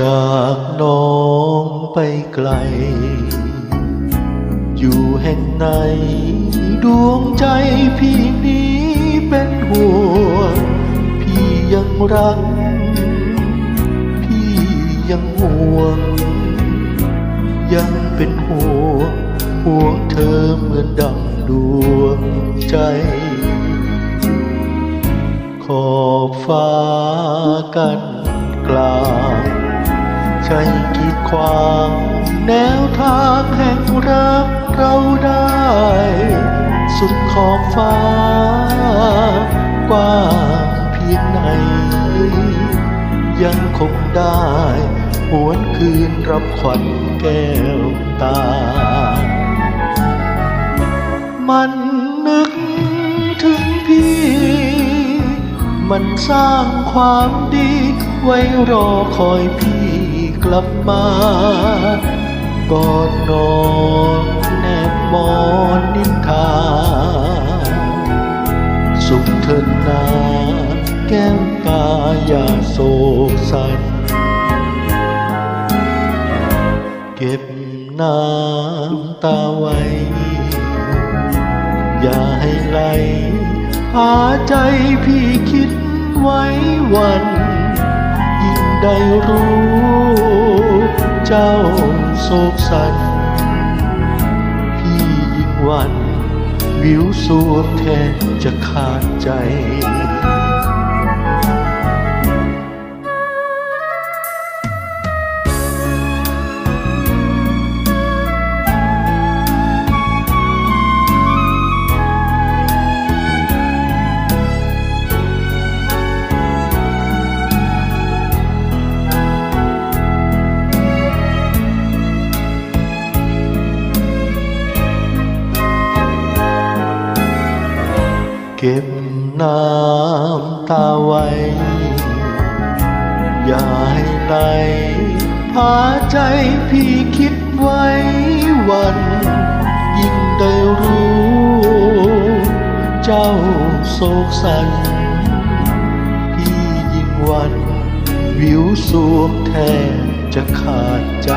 จากน้องไปไกล อยู่แห่งไหน ดวงใจพี่นี้เป็นห่วง พี่ยังรัก พี่ยังห่วง ยังเป็นห่วงห่วงเธอเหมือนดังดวงใจ ขอบฟ้ากันกลาง ใช่กีดขวางแนวทางแห่งรักเราได้ สุดขอบฟ้ากว้างเพียงไหน ยังคงได้หวนคืนรับขวัญแก้วตา มันนึกถึง มันสร้างความดี ไว้รอคอยพี่กลับมากอดนอนแนบมอนนินทา สุขเถิดนาแก้วตาอย่าโศกสันเก็บน้ำตาไว้ อย่าให้ไหล หาใจพี่คิดไว้วัน ยิ่งได้รู้ เจ้าโศกสัน พี่ยิ่งหวัน วิวสวงแทนจะขาดใจ เก็บน้ำตาไว้ อย่าให้ไหลพาใจพี่คิดไว้วัน ยิ่งได้รู้ เจ้าโศกสัน พี่ยิ่งวัน วิวสวงแทบจะขาดใจ